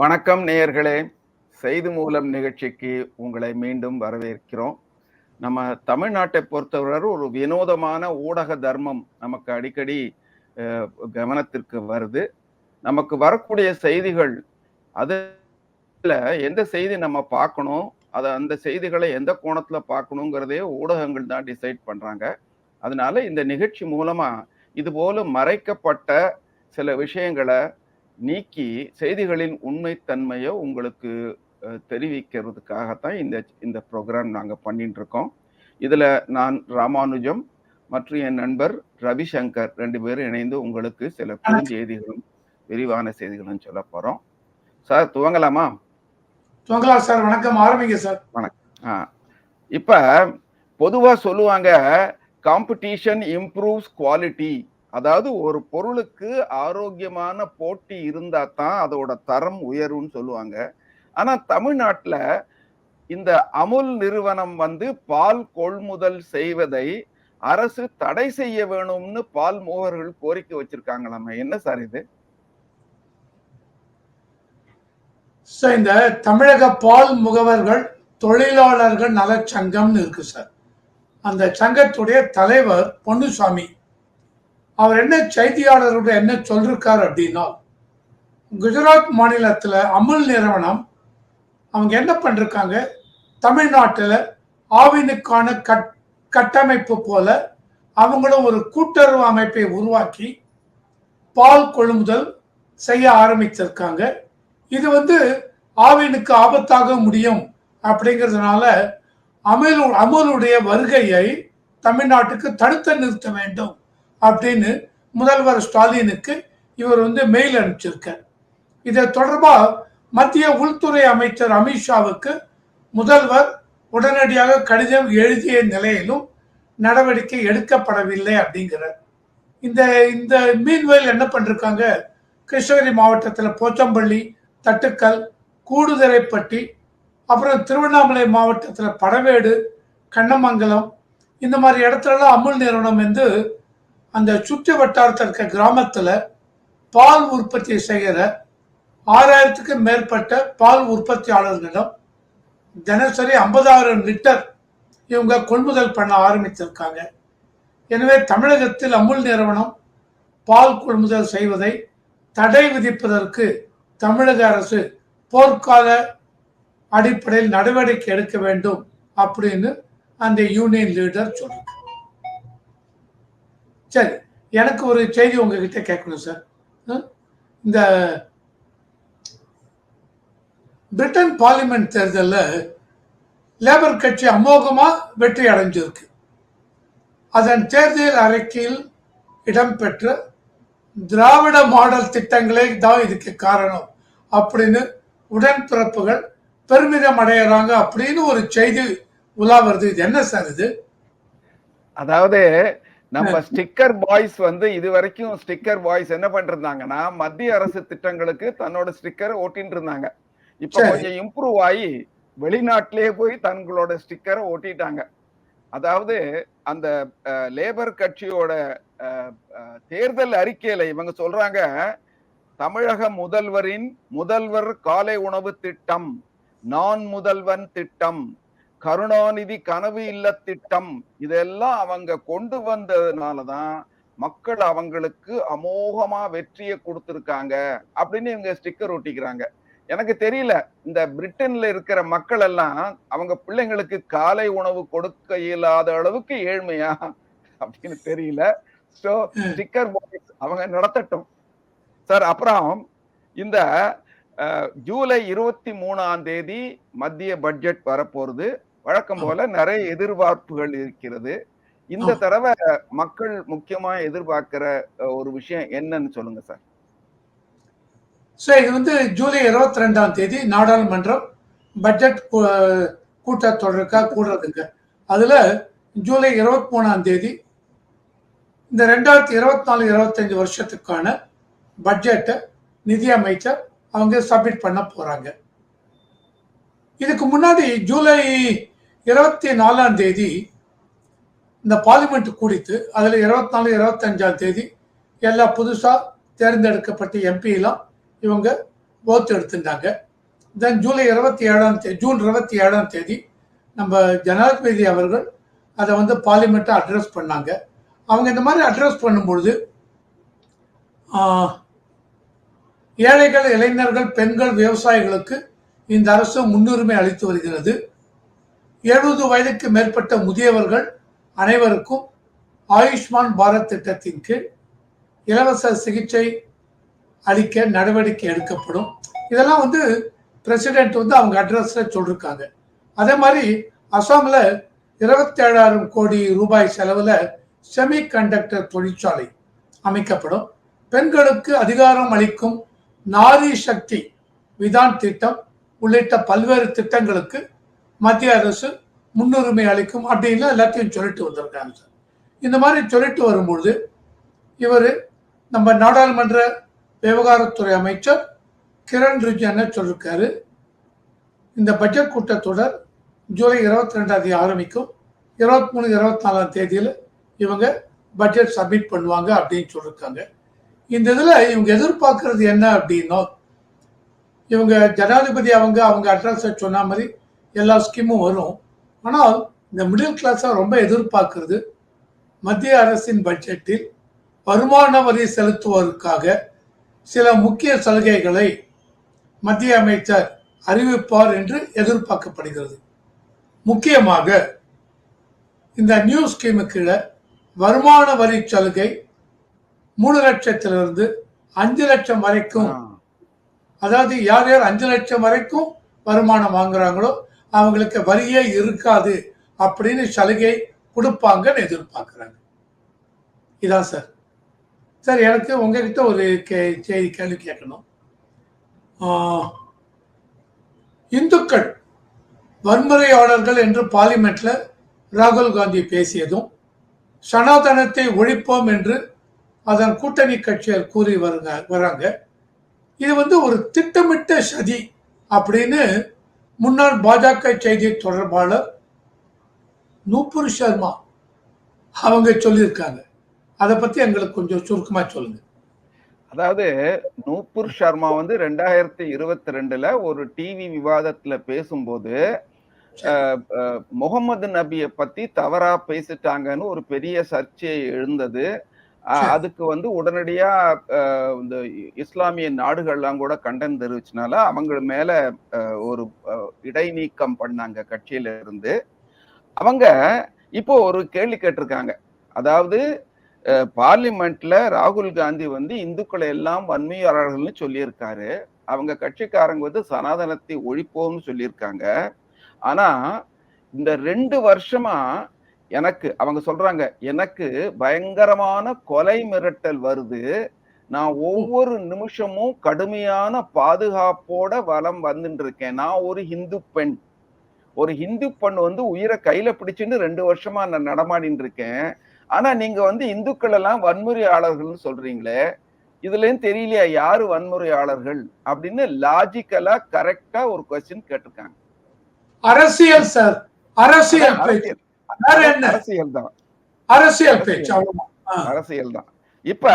வணக்கம் நேயர்களே. செய்தி மூலம் நிகழ்ச்சிக்கு உங்களை மீண்டும் வரவேற்கிறோம். நம்ம தமிழ்நாட்டை பொறுத்தவரை ஒரு வினோதமான ஊடக தர்மம் நமக்கு அடிக்கடி கவனத்திற்கு வருது. நமக்கு வரக்கூடிய செய்திகள் அதுல எந்த செய்தி நம்ம பார்க்கணும் அதை அந்த செய்திகளை எந்த கோணத்தில் பார்க்கணுங்கிறதே ஊடகங்கள் தான் டிசைட் பண்ணுறாங்க அதனால இந்த நிகழ்ச்சி மூலமாக இதுபோல மறைக்கப்பட்ட சில விஷயங்களை நீக்கி செய்திகளின் உண்மைத்தன்மையை உங்களுக்கு தெரிவிக்கிறதுக்காகத்தான் இந்த இந்த ப்ரோக்ராம் நாங்கள் பண்ணிட்டு இருக்கோம் இதில் நான் ராமானுஜம் மற்றும் என் நண்பர் ரவிசங்கர் ரெண்டு பேரும் இணைந்து உங்களுக்கு சில குறுஞ்செய்திகளும் விரிவான செய்திகளும் சொல்ல போகிறோம் சார் துவங்கலாமா? துவங்கலாம் சார். வணக்கம். ஆரம்பிங்க சார். ஆ. இப்போ பொதுவாக சொல்லுவாங்க காம்படிஷன் இம்ப்ரூவ்ஸ் குவாலிட்டி அதாவது ஒரு பொருளுக்கு ஆரோக்கியமான போட்டி இருந்தா தான் அதோட தரம் உயரும்னு சொல்லுவாங்க. ஆனா தமிழ்நாட்டில் இந்த அமுல் நிறுவனம் வந்து பால் கொள்முதல் செய்வதை அரசு தடை செய்ய வேணும்னு பால் மூவர்கள் கோரிக்கை வச்சிருக்காங்களாமே. என்ன சார் இது? சார் இந்த தமிழக பால் முகவர்கள் தொழிலாளர்கள் நலச்சங்கம்னு இருக்கு சார். அந்த சங்கத்துடைய தலைவர் பொன்னுசாமி அவர் என்ன செய்தியாளரோட என்ன சொல்லிருக்காரு அப்படின்னா குஜராத் மாநிலத்தில் அமுல் நிறுவனம் அவங்க என்ன பண்ணிருக்காங்க? தமிழ்நாட்டில் ஆவினுக்கான கட் கட்டமைப்பு போல அவங்களும் ஒரு கூட்டுறவு அமைப்பை உருவாக்கி பால் கொள்முதல் செய்ய ஆரம்பிச்சிருக்காங்க. இது வந்து ஆவினுக்கு ஆபத்தாக முடியும் அப்படிங்கிறதுனால அமில் அமுலுடைய வருகையை தமிழ்நாட்டுக்கு தடுத்து நிறுத்த வேண்டும். அப்படின்னு முதல்வர் ஸ்டாலினுக்கு இவர் வந்து மெயில் அனுப்பிச்சிருக்கார். இதை தொடர்பாக மத்திய உள்துறை அமைச்சர் அமித்ஷாவுக்கு முதல்வர் உடனடியாக கடிதம் எழுதிய நிலையிலும் நடவடிக்கை எடுக்கப்படவில்லை அப்படிங்கிறார். இந்த இந்த மீன்வயல் என்ன பண்ணிருக்காங்க? கிருஷ்ணகிரி மாவட்டத்தில் போச்சம்பள்ளி தட்டுக்கல் கூடுதரைப்பட்டி அப்புறம் திருவண்ணாமலை மாவட்டத்தில் படவேடு கண்ணமங்கலம் இந்த மாதிரி இடத்துலலாம் அமுல் நிறுவனம் வந்து அந்த சுற்று வட்டாரத்தில் இருக்க கிராமத்தில் பால் உற்பத்தி செய்கிற ஆறாயிரத்துக்கு மேற்பட்ட பால் உற்பத்தியாளர்களிடம் தினசரி ஐம்பதாயிரம் லிட்டர் இவங்க கொள்முதல் பண்ண ஆரம்பித்திருக்காங்க எனவே தமிழகத்தில் அமுல் நிறுவனம் பால் கொள்முதல் செய்வதை தடை விதிப்பதற்கு தமிழக அரசு போர்க்கால அடிப்படையில் நடவடிக்கை எடுக்க வேண்டும் அப்படின்னு அந்த யூனியன் லீடர் சொல்றாங்க சரி எனக்கு ஒரு செய்தி உங்ககிட்ட கேட்கணும் சார் ம்? இந்த பிரிட்டன் பார்லிமெண்ட் தேர்தலில் லேபர் கட்சி அமோகமாக வெற்றி அடைஞ்சிருக்கு. அதன் தேர்தல் அறிக்கையில் இடம்பெற்ற திராவிட மாடல் திட்டங்களே தான் இதுக்கு காரணம் அப்படின்னு உடன்பிறப்புகள் பெருமிதம் அடையிறாங்க அப்படின்னு ஒரு செய்தி உலா வருது. இது என்ன சார் இது? அதாவது நம்ம ஸ்டிக்கர் பாய்ஸ் வந்து இது வரைக்கும் ஸ்டிக்கர் பாய்ஸ் என்ன பண்ணிருந்தாங்கன்னா மத்திய அரசு திட்டங்களுக்கு தன்னோட ஸ்டிக்கர் ஓட்டிட்டு இருந்தாங்க இப்ப. கொஞ்சம் இம்ப்ரூவ் ஆகி வெளிநாட்டிலேயே போய் தங்களோட ஸ்டிக்கரை ஓட்டிட்டாங்க. அதாவது அந்த லேபர் கட்சியோட தேர்தல் அறிக்கையில இவங்க சொல்றாங்க தமிழக முதல்வரின் முதல்வர் காலை உணவு திட்டம் நான் முதல்வன் திட்டம் கருணாநிதி கனவு இல்ல திட்டம். இதெல்லாம் அவங்க கொண்டு வந்ததுனாலதான் மக்கள் அவங்களுக்கு அமோகமா வெற்றியை கொடுத்துருக்காங்க அப்படின்னு இவங்க ஸ்டிக்கர் ஒட்டிக்கிறாங்க. எனக்கு தெரியல இந்த பிரிட்டன்ல இருக்கிற மக்கள் எல்லாம் அவங்க பிள்ளைங்களுக்கு காலை உணவு கொடுக்க இயலாத அளவுக்கு ஏழ்மையா அப்படின்னு தெரியல. சோ ஸ்டிக்கர் அவங்க நடத்தட்டும். சார் அப்புறம் இந்த ஜூலை இருபத்தி மூணாம் தேதி மத்திய பட்ஜெட் வரப்போறது வழக்கம் போல நிறைய எதிர்பார்ப்புகள் இருக்கிறது. இந்த. தடவை மக்கள் முக்கியமா எதிர்பார்க்கிற ஒரு விஷயம் என்னன்னு சொல்லுங்க சார். ஸோ இது வந்து ஜூலை இருபத்தி ரெண்டாம் தேதி நாடாளுமன்றம் பட்ஜெட் கூட்டத்தொடருக்காக கூடுறதுங்க. அதில் ஜூலை இருபத்தி மூணாம் தேதி இந்த ரெண்டாயிரத்தி இருபத்தி நாலு இருபத்தஞ்சு வருஷத்துக்கான பட்ஜெட்டை நிதி அமைச்சர் அவங்க சப்மிட் பண்ண போகிறாங்க இதுக்கு முன்னாடி ஜூலை இருபத்தி நாலாம் தேதி இந்த பார்லிமெண்ட் கூடித்து அதில் இருபத்தி நாலு இருபத்தஞ்சாம் தேதி எல்லா புதுசாக தேர்ந்தெடுக்கப்பட்ட எம்பிலாம் இவங்க ஓத்து எடுத்துட்டாங்க தென் ஜூலை இருபத்தி ஏழாம் தேதி ஜூன் இருபத்தி ஏழாம் தேதி நம்ம ஜனாதிபதி அவர்கள் அதை வந்து பார்லிமெண்ட்டை அட்ரஸ் பண்ணாங்க. அவங்க இந்த மாதிரி அட்ரஸ் பண்ணும்பொழுது ஏழைகள் இளைஞர்கள் பெண்கள் விவசாயிகளுக்கு இந்த அரசு முன்னுரிமை அளித்து வருகிறது. எழுபது வயதுக்கு மேற்பட்ட முதியவர்கள் அனைவருக்கும் ஆயுஷ்மான் பாரத் திட்டத்தின் கீழ் இலவச சிகிச்சை அளிக்க நடவடிக்கை எடுக்கப்படும். இதெல்லாம் வந்து பிரசிடென்ட் வந்து அவங்க அட்ரஸில் சொல்லிருக்காங்க. அதே மாதிரி அசாமில் இருபத்தி ஏழாயிரம் கோடி ரூபாய் செலவில் செமி கண்டக்டர் தொழிற்சாலை அமைக்கப்படும். பெண்களுக்கு அதிகாரம் அளிக்கும் நாரி சக்தி விதான் திட்டம் உள்ளிட்ட பல்வேறு திட்டங்களுக்கு மத்திய அரசு முன்னுரிமை அளிக்கும் அப்படின்னு எல்லாத்தையும் சொல்லிட்டு வந்திருக்காங்க சார். இந்த மாதிரி சொல்லிட்டு வரும்பொழுது இவர் நம்ம நாடாளுமன்ற விவகாரத்துறை அமைச்சர் கிரண் ரிஜிஜு சொல்லியிருக்காரு இந்த பட்ஜெட் கூட்டத்தொடர் ஜூலை இருபத்தி ரெண்டாம் தேதி ஆரம்பிக்கும். இருபத்தி மூணு இருபத்தி நாலாம் தேதியில் இவங்க பட்ஜெட் சப்மிட் பண்ணுவாங்க அப்படின்னு சொல்லியிருக்காங்க இந்த இதில் இவங்க எதிர்பார்க்கறது என்ன அப்படின்னா இவங்க ஜனாதிபதி அவங்க அவங்க அட்ரஸை சொன்ன மாதிரி எல்லா ஸ்கீமும் வரும். ஆனால் இந்த மிடில் கிளாஸை ரொம்ப எதிர்பார்க்கறது மத்திய அரசின் பட்ஜெட்டில் வருமான வரி செலுத்துவதற்காக சில முக்கிய சலுகைகளை மத்திய அமைச்சர் அறிவிப்பார் என்று எதிர்பார்க்கப்படுகிறது. முக்கியமாக இந்த நியூ ஸ்கீமு கீழே வருமான வரி சலுகை மூணு லட்சத்திலிருந்து அஞ்சு லட்சம் வரைக்கும் அதாவது யார் யார் அஞ்சு லட்சம் வரைக்கும் வருமானம் வாங்குறாங்களோ அவங்களுக்கு வரியே இருக்காது அப்படின்னு சலுகை கொடுப்பாங்கன்னு எதிர்பார்க்குறாங்க. இதான் சார். சார் எனக்கு உங்ககிட்ட ஒரு கே செய்தி கேள்வி கேட்கணும். இந்துக்கள் வன்முறையாளர்கள் என்று பார்லிமெண்ட்ல ராகுல் காந்தி பேசியதும் சனாதனத்தை ஒழிப்போம் என்று அதன் கூட்டணி கட்சியர் கூறி வருங்க வராங்க. இது வந்து ஒரு திட்டமிட்ட சதி அப்படின்னு முன்னாள் பாஜக செய்தி தொடர்பாளர் நூபுர் சர்மா அவங்க சொல்லியிருக்காங்க. அதை பத்தி எங்களுக்கு கொஞ்சம் சுருக்கமா சொல்லுங்க. அதாவது நூபுர் சர்மா வந்து ரெண்டாயிரத்தி இருபத்தி ரெண்டுல ஒரு டிவி விவாதத்துல பேசும்போது முகமது நபியை பத்தி தவறா பேசிட்டாங்கன்னு ஒரு பெரிய சர்ச்சை எழுந்தது. அதுக்கு வந்து உடனடியா இந்த இஸ்லாமிய நாடுகள்லாம் கூட கண்டனம் தெரிவிச்சனால அவங்க மேல ஒரு இடைநீக்கம் பண்ணாங்க கட்சியில இருந்து. அவங்க இப்போ ஒரு கேள்வி கேட்டிருக்காங்க. அதாவது பார்லிமெண்ட்ல ராகுல் காந்தி வந்து இந்துக்களை எல்லாம் வன்மையாளர்கள்னு சொல்லியிருக்காரு. அவங்க கட்சிக்காரங்க வந்து சனாதனத்தை ஒழிப்போம்னு சொல்லியிருக்காங்க. ஆனா இந்த ரெண்டு வருஷமா எனக்கு அவங்க சொல்றாங்க எனக்கு பயங்கரமான கொலை மிரட்டல் வருது. நான் ஒவ்வொரு நிமிஷமும் கடுமையான பாதுகாப்போட வலம் வந்துட்டு இருக்கேன் நான் ஒரு இந்து பெண். ஒரு இந்து பெண் வந்து உயிரை கையில பிடிச்சுன்னு ரெண்டு வருஷமா நான் நடமாடிட்டு இருக்கேன். ஆனா நீங்க வந்து இந்துக்கள் எல்லாம் வன்முறையாளர்கள்னு சொல்றீங்களே இதுலயும் தெரியலையா யாரு வன்முறையாளர்கள் அப்படின்னு லாஜிக்கலா கரெக்டா ஒரு கொஸ்டின் கேட்டிருக்காங்க. அரசியல் சார் அரசியல். அரசியல் தான். அரசியல் தான். இப்ப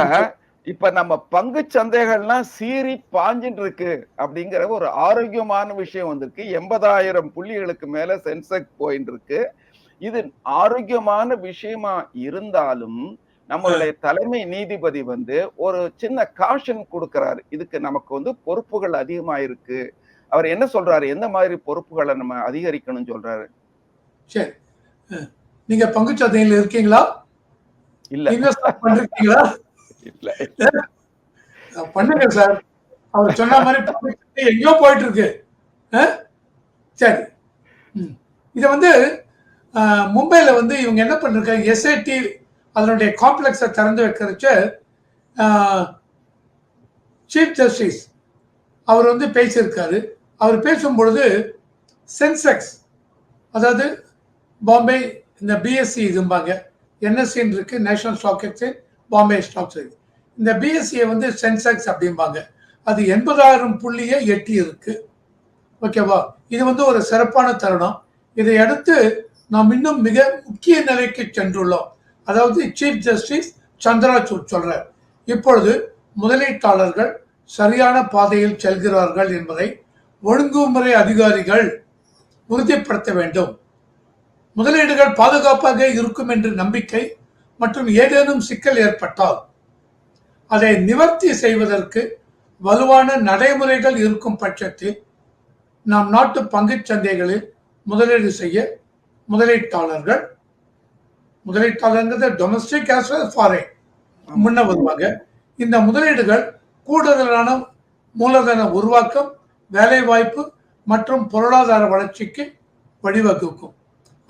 இப்ப நம்ம பங்கு சந்தைகள்லாம் சீறி பாஞ்சிட்டு இருக்கு அப்படிங்கிற ஒரு ஆரோக்கியமான விஷயம் வந்திருக்கு. எண்பதாயிரம் புள்ளிகளுக்கு மேல சென்செக்ஸ் போயிட்டு இருக்கு இது ஆரோக்கியமான விஷயமா இருந்தாலும் நம்மளுடைய தலைமை நீதிபதி வந்து ஒரு சின்ன காஷன் கொடுக்கிறாரு. இதுக்கு நமக்கு வந்து பொறுப்புகள் அதிகமா இருக்கு அவர் என்ன சொல்றாரு? எந்த மாதிரி பொறுப்புகளை நம்ம அதிகரிக்கணும்னு சொல்றாரு? சரி. நீங்க பங்குச்சந்தையில் இருக்கீங்களா? இல்ல. இன்வெஸ்ட் பண்ணிருக்கீங்களா? இல்ல பண்ணுங்க சார். அவர் சொன்ன மாதிரி எங்கேயோ போயிட்டு இருக்கு? சரி. இதை வந்து ஆஹ், மும்பைல வந்து இவங்க என்ன பண்ணிருக்காங்க? எஸ்ஐடி அதனுடைய காம்ப்ளெக்ஸை திறந்து வைக்கிறச்ச சீஃப் ஜஸ்டிஸ் அவர் வந்து பேசியிருக்காரு. அவர் பேசும்பொழுது சென்செக்ஸ் அதாவது பாம்பே இந்த பிஎஸ்சி இதும்பாங்க. என்எஸ்சின்னு இருக்கு? National stock exchange Bombay stock exchange இந்த பிஎஸ்சியை வந்து சென்செக்ஸ் அப்படிம்பாங்க. அது எண்பதாயிரம் புள்ளியை எட்டி இருக்கு ஓகேவா இது வந்து ஒரு சிறப்பான தருணம். இதை அடுத்து நாம் இன்னும் மிக முக்கிய நிலைக்கு சென்றுள்ளோம். அதாவது சீஃப் ஜஸ்டிஸ் சந்திராசூட் சொல்றார். இப்பொழுது முதலீட்டாளர்கள் சரியான பாதையில் செல்கிறார்கள் என்பதை ஒழுங்குமுறை அதிகாரிகள் உறுதிப்படுத்த வேண்டும். முதலீடுகள் பாதுகாப்பாக இருக்கும் என்று நம்பிக்கை மற்றும் ஏதேனும் சிக்கல் ஏற்பட்டால் அதை நிவர்த்தி செய்வதற்கு வலுவான நடைமுறைகள் இருக்கும் பட்சத்தில் நம் நாட்டு பங்குச் சந்தைகளில் முதலீடு செய்ய முதலீட்டாளர்கள் முதலீட்டாளர்ங்கிறது டொமஸ்டிக் ஆஸ் வெல் ஃபாரின் முன்ன வருவாங்க இந்த முதலீடுகள் கூடுதலான மூலதன உருவாக்கம் வேலைவாய்ப்பு மற்றும் பொருளாதார வளர்ச்சிக்கு வழிவகுக்கும்.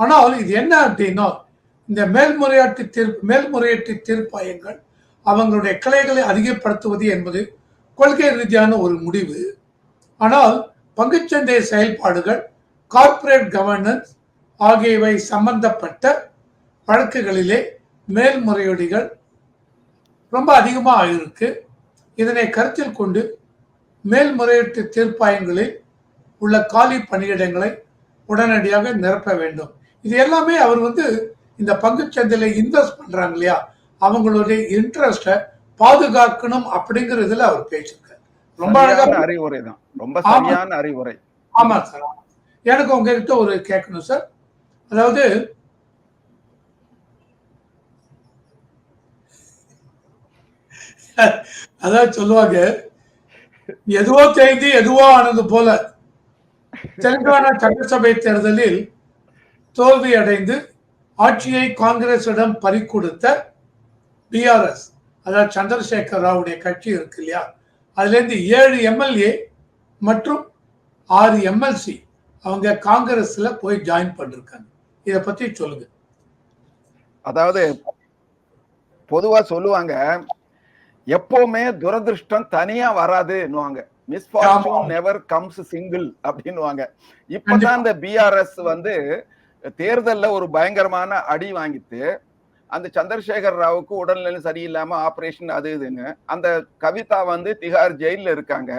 ஆனால் இது என்ன அப்படின்னா இந்த மேல்முறையாட்டு தீர்ப்பு மேல்முறையீட்டு தீர்ப்பாயங்கள் அவங்களுடைய கிளைகளை அதிகப்படுத்துவது என்பது கொள்கை ரீதியான ஒரு முடிவு. ஆனால் பங்குச்சந்தை செயல்பாடுகள் கார்ப்பரேட் கவர்னன்ஸ் ஆகியவை சம்பந்தப்பட்ட வழக்குகளிலே மேல்முறையீடுகள் ரொம்ப அதிகமாக இருக்கு. இதனை கருத்தில் கொண்டு மேல்முறையீட்டு தீர்ப்பாயங்களில் உள்ள காலி பணியிடங்களை உடனடியாக நிரப்ப வேண்டும். இது எல்லாமே அவர் வந்து இந்த பங்குச்சந்தையில இன்வெஸ்ட் பண்றாங்க இல்லையா? அவங்களுடைய இன்ட்ரெஸ்டை பாதுகாக்கணும் அப்படிங்கறதுல அவர் பேசியிருக்காரு. ரொம்ப அழகா சரியான அறிவுரை தான் ரொம்ப. சரியான அறிவுரை. ஆமா சார். எனக்கு உங்ககிட்ட ஒரு கேட்கணும் சார். அதாவது அதாவது சொல்லுவாங்க எதுவோ தெரிந்து எதுவோ ஆனது போல. தெலுங்கானா சட்டசபை தேர்தலில் தோல்வி அடைந்து ஆட்சியை காங்கிரசிடம் பறிகொடுத்த பிஆர்எஸ் அதாவது சந்திரசேகர் ராவுடைய கட்சி இருக்கு இல்லையா? அதுல இருந்து ஏழு எம்எல்ஏ மற்றும் ஆறு எம்எல்சி அவங்க காங்கிரஸ்ல போய் ஜாயின் பண்ணிருக்காங்க. இத பத்தி சொல்லுங்க. அதாவது பொதுவா சொல்லுவாங்க எப்பவுமே துரதிருஷ்டம் தனியா வராதுன்னுவாங்க. ஆமா. நெவர் கம்ஸ் சிங்கிள் அப்படின்னுவாங்க. இப்பதான் இந்த பிஆர்எஸ் வந்து தேர்தல்ல ஒரு பயங்கரமான அடி வாங்கிட்டு அந்த சந்திரசேகர் ராவுக்கு உடல்நிலை சரியில்லாம ஆபரேஷன் அது இதுன்னு அந்த கவிதா வந்து திகார் ஜெயில்ல இருக்காங்க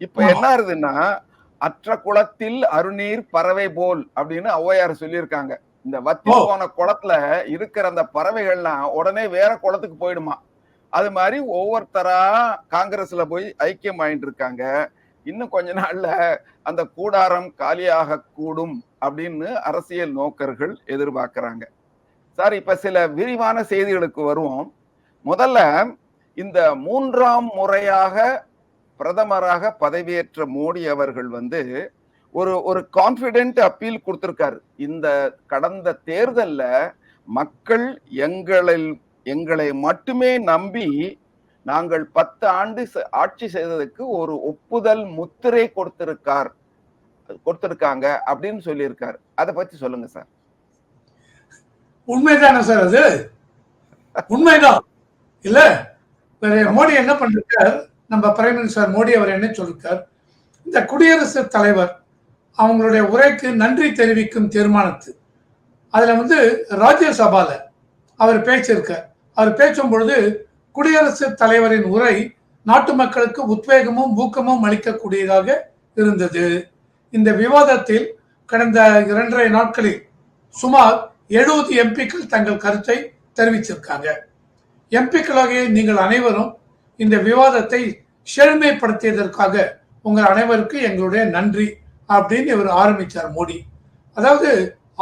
இப்ப. என்ன ஆகுதுன்னா அற்ற குளத்தில் அருநீர் பறவை போல் அப்படின்னு ஔவையார் சொல்லியிருக்காங்க இந்த வத்தி. போன குளத்துல இருக்கிற அந்த பறவைகள்லாம் உடனே வேற குளத்துக்கு போயிடுமா அது மாதிரி ஒவ்வொருத்தரா காங்கிரஸ்ல போய் ஐக்கியம் ஆயிட்டு இருக்காங்க இன்னும் கொஞ்ச நாள்ல அந்த கூடாரம் காலியாக கூடும் அப்படின்னு அரசியல் நோக்கர்கள் எதிர்பார்க்கிறாங்க. சார் இப்ப சில விரிவான செய்திகளுக்கு வருவோம். முதல்ல இந்த மூன்றாம் முறையாக பிரதமராக பதவியேற்ற மோடி அவர்கள் வந்து ஒரு ஒரு கான்பிடென்ட் அப்பீல் கொடுத்திருக்காரு. இந்த கடந்த தேர்தல்ல மக்கள் எங்களை எங்களை மட்டுமே நம்பி நாங்கள் பத்து ஆண்டு ஆட்சி செய்ததுக்கு ஒரு ஒப்புதல் முத்திரை கொடுத்திருக்கார். கொடுத்திருக்காங்க அப்படின்னு சொல்லியிருக்காரு. அதை பத்தி சொல்லுங்க சார். உண்மைதானே சார் அது? உண்மைதான். இல்ல? மோடி என்ன பண்ணிருக்கார்? நம்ம பிரைம் மினிஸ்டர் மோடி அவர் என்ன சொல்லிருக்கார்? இந்த குடியரசுத் தலைவர் அவங்களுடைய உரைக்கு நன்றி தெரிவிக்கும் தீர்மானத்து. அதுல வந்து ராஜ்யசபால அவர் பேச்சிருக்கார் அவர் பேசும் பொழுது குடியரசுத் தலைவரின் உரை நாட்டு மக்களுக்கு உத்வேகமும் ஊக்கமும் அளிக்கக்கூடியதாக இருந்தது. இந்த விவாதத்தில் கடந்த இரண்டரை நாட்களில் சுமார் எழுபது எம்பிக்கள் தங்கள் கருத்தை தெரிவிச்சிருக்காங்க. எம்பிக்களாகிய நீங்கள் அனைவரும் இந்த விவாதத்தை செழுமைப்படுத்தியதற்காக உங்கள் அனைவருக்கு எங்களுடைய நன்றி அப்படின்னு இவர் ஆரம்பிச்சார் மோடி. அதாவது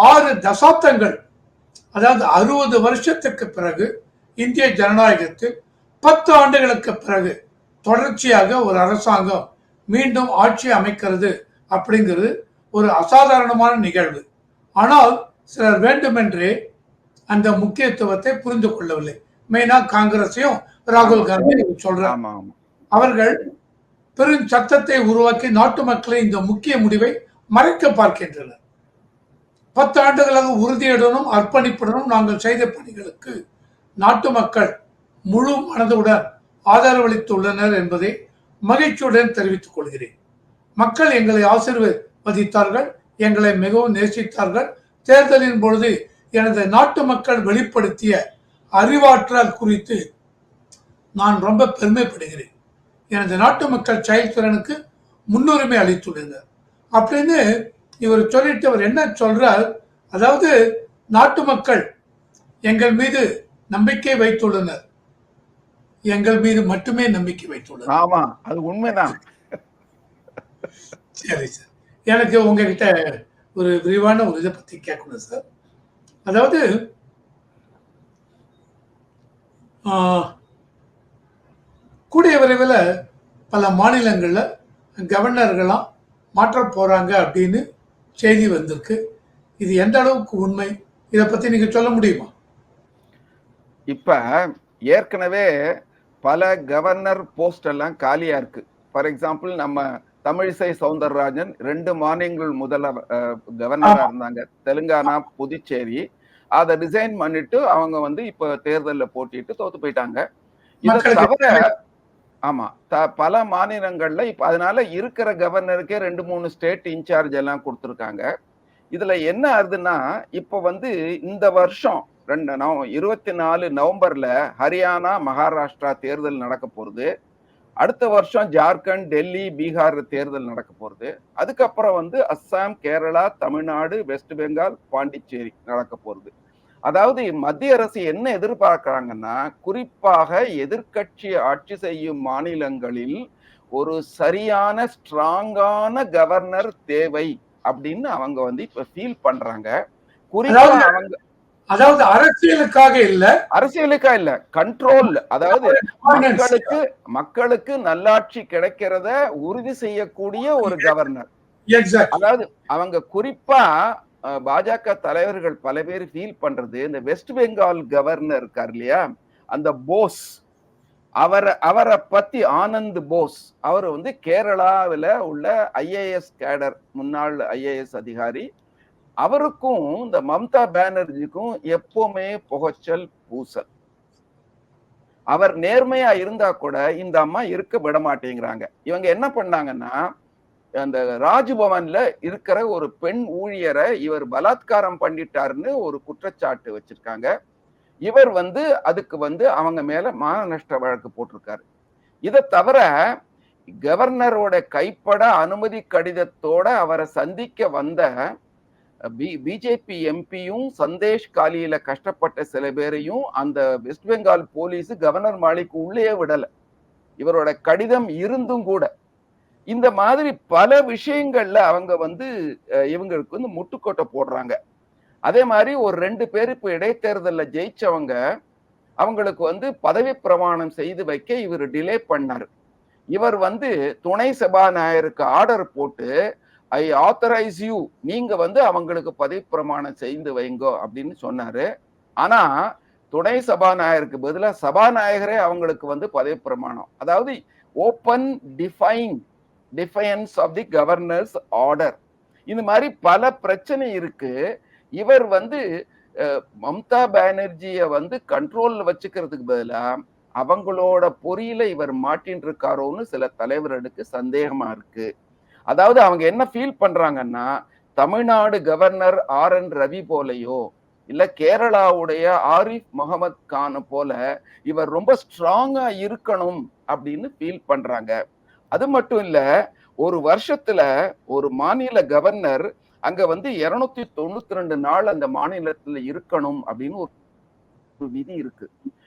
ஆறு தசாப்தங்கள் அதாவது அறுபது வருஷத்துக்கு பிறகு இந்திய ஜனநாயகத்தில் பத்து ஆண்டுகளுக்கு பிறகு தொடர்ச்சியாக ஒரு அரசாங்கம் மீண்டும் ஆட்சி அமைக்கிறது அப்படிங்கிறது ஒரு அசாதாரணமான நிகழ்வு. ஆனால் சிலர் வேண்டுமென்றே அந்த முக்கியத்துவத்தை புரிந்து கொள்ளவில்லை. மெயினா காங்கிரஸையும் ராகுல் காந்தி சொல்றாங்க அவர்கள் பெரும் சத்தத்தை உருவாக்கி நாட்டு மக்களை இந்த முக்கிய முடிவை மறைக்க பார்க்கின்றனர். பத்து ஆண்டுகளாக உறுதியுடனும் அர்ப்பணிப்புடனும் நாங்கள் செய்த பணிகளுக்கு நாட்டு மக்கள் முழு மனதுடன் ஆதரவளித்துள்ளனர் என்பதை மகிழ்ச்சியுடன் தெரிவித்துக் கொள்கிறேன். மக்கள் எங்களை ஆசீர்வதித்தார்கள் எங்களை மிகவும் நேசித்தார்கள். தேர்தலின் பொழுது எனது நாட்டு மக்கள் வெளிப்படுத்திய அறிவாற்றல் குறித்து நான் ரொம்ப பெருமைப்படுகிறேன். எனது நாட்டு மக்கள் செயல்திறனுக்கு முன்னுரிமை அளித்துள்ளனர். அப்படின்னு இவர் சொல்லிட்டு அவர் என்ன சொல்றார்? அதாவது நாட்டு மக்கள் எங்கள் மீது நம்பிக்கை வைத்துள்ளனர். எங்கள் மீது மட்டுமே நம்பிக்கை வைத்துள்ளது ஆமா அது உண்மைதான். சரி சார். எனக்கு உங்ககிட்ட ஒரு விரிவான ஒரு இதை பத்தி கேட்கணும் சார். அதாவது கூடிய விரைவில் பல மாநிலங்கள்ல கவர்னர்களாம் மாற்ற போறாங்க அப்படின்னு செய்தி வந்திருக்கு. இது எந்த அளவுக்கு உண்மை? இதை பத்தி நீங்க சொல்ல முடியுமா? இப்ப ஏற்கனவே பல கவர்னர் போஸ்ட் எல்லாம் காலியா இருக்கு. ஃபார் எக்ஸாம்பிள் நம்ம தமிழிசை சவுந்தரராஜன் ரெண்டு மாநிலங்கள் முதல்ல கவர்னரா. இருந்தாங்க. தெலுங்கானா புதுச்சேரி. அதை ரிசைன் பண்ணிட்டு அவங்க வந்து இப்ப தேர்தல்ல போட்டிட்டு தோத்து போயிட்டாங்க. இதை தவிர ஆமா த- பல மாநிலங்கள்ல இப்ப அதனால இருக்கிற கவர்னருக்கே ரெண்டு மூணு ஸ்டேட் இன்சார்ஜ் எல்லாம் கொடுத்துருக்காங்க. இதுல என்ன ஆகுதுன்னா இப்ப வந்து இந்த வருஷம் ரெண்டு நவ இருபத்தி நாலு நவம்பர்ல ஹரியானா மகாராஷ்டிரா தேர்தல் நடக்க போகுது அடுத்த வருஷம் ஜார்க்கண்ட் டெல்லி பீகார் தேர்தல் நடக்க போகுது அதுக்கப்புறம் வந்து அஸ்ஸாம் கேரளா தமிழ்நாடு வெஸ்ட் பெங்கால் பாண்டிச்சேரி நடக்க போகுது அதாவது மத்திய அரசு என்ன எதிர்பார்க்கறாங்கன்னா குறிப்பாக எதிர்க்கட்சி ஆட்சி செய்யும் மாநிலங்களில் ஒரு சரியான ஸ்ட்ராங்கான கவர்னர் தேவை அப்படின்னு அவங்க வந்து இப்ப ஃபீல் பண்றாங்க. குறிப்பா அதாவது- அவங்க அதாவது அரசியலுக்காக இல்ல. அரசியலுக்கா இல்ல கண்ட்ரோல் அதாவது. மக்களுக்கு மக்களுக்கு நல்லாட்சி கிடைக்கிறத உறுதி செய்யக்கூடிய ஒரு கவர்னர் அதாவது அவங்க குறிப்பா பாஜக தலைவர்கள் பல பேர் ஃபீல் பண்றது இந்த வெஸ்ட் பெங்கால் கவர்னர் இருக்கார் இல்லையா? அந்த போஸ் அவரை அவரை பத்தி ஆனந்த் போஸ் அவர் வந்து கேரளாவில் உள்ள ஐஏஎஸ் கேடர் முன்னாள் ஐஏஎஸ் அதிகாரி. அவருக்கும் இந்த மம்தா பானர்ஜிக்கும் எப்பவுமே புகைச்சல் பூசல். அவர் நேர்மையா இருந்தா கூட இந்த அம்மா இருக்க விட மாட்டேங்கிறாங்க. இவங்க என்ன பண்ணாங்கன்னா அந்த ராஜ்பவன்ல இருக்கிற ஒரு பெண் ஊழியரை இவர் பலாத்காரம் பண்ணிட்டாருன்னு ஒரு குற்றச்சாட்டு வச்சிருக்காங்க. இவர் வந்து அதுக்கு வந்து அவங்க மேல மான நஷ்ட வழக்கு போட்டிருக்காரு. இதை தவிர கவர்னரோட கைப்பட அனுமதி கடிதத்தோட அவரை சந்திக்க வந்த பி பிஜேபி எம்பியும் சந்தேஷ் காலியில கஷ்டப்பட்ட சில பேரையும் அந்த வெஸ்ட் பெங்கால் போலீஸ் கவர்னர் மாளிகைக்கு உள்ளே விடல. இவரோட கடிதம் இருந்தும் கூட. இந்த மாதிரி பல விஷயங்கள்ல அவங்க வந்து இவங்களுக்கு வந்து முட்டுக்கோட்டை போடுறாங்க. அதே மாதிரி ஒரு ரெண்டு பேர் இப்போ இடைத்தேர்தலில் ஜெயிச்சவங்க அவங்களுக்கு வந்து பதவி பிரமாணம் செய்து வைக்க இவர் டிலே பண்ணார். இவர் வந்து துணை சபாநாயகருக்கு ஆர்டர் போட்டு ஐ ஆத்தரைஸ் யூ நீங்க வந்து அவங்களுக்கு பதவி பிரமாணம் செய்து வைங்கோ அப்படின்னு சொன்னாரு. ஆனா துணை சபாநாயகருக்கு பதிலாக சபாநாயகரே அவங்களுக்கு வந்து பதவி பிரமாணம் அதாவது open define defines of the governors order இந்த மாதிரி பல பிரச்சனை இருக்கு. இவர் வந்து மம்தா பானர்ஜியை வந்து கண்ட்ரோல்ல வச்சுக்கிறதுக்கு பதிலாக அவங்களோட பொறியில இவர் மாட்டின் இருக்காரோன்னு சில தலைவர்களுக்கு சந்தேகமா இருக்கு. அதாவது அவங்க என்ன ஃபீல் பண்றாங்கன்னா Tamil Nadu governor R N Ravi போலையோ இல்ல கேரளாவுடைய ஆரிஃப் முகமது கான் போல இவர் ரொம்ப ஸ்ட்ராங்கா இருக்கணும் அப்படின்னு ஃபீல் பண்றாங்க. அது மட்டும் இல்ல ஒரு வருஷத்துல ஒரு மாநில கவர்னர் அங்க வந்து இருநூத்தி தொண்ணூத்தி ரெண்டு நாள் அந்த மாநிலத்துல இருக்கணும் அப்படின்னு ஒரு ஒரு விதி இருக்கு.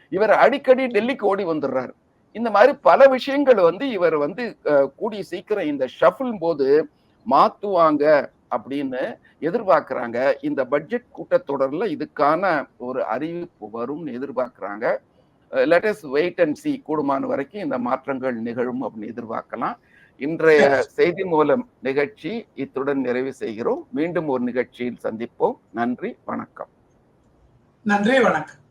இவர் அடிக்கடி டெல்லிக்கு ஓடி வந்துடுறாரு. இந்த மாதிரி பல விஷயங்கள் வந்து இவர் வந்து கூடிய சீக்கிரம் இந்த ஷஃபிள் போது மாத்துவாங்க அப்படின்னு எதிர்பார்க்கறாங்க. இந்த பட்ஜெட் கூட்டத்தொடர்ல இதுக்கான ஒரு அறிவிப்பு வரும்னு எதிர்பார்க்கறாங்க. லெட்டஸ் வெயிட் அண்ட் சி கூடுமான வரைக்கும் இந்த மாற்றங்கள் நிகழும் அப்படின்னு எதிர்பார்க்கலாம். இன்றைய செய்தி மூலம் நிகழ்ச்சி இத்துடன் நிறைவு செய்கிறோம். மீண்டும் ஒரு நிகழ்ச்சியில் சந்திப்போம். நன்றி வணக்கம். நன்றி வணக்கம்.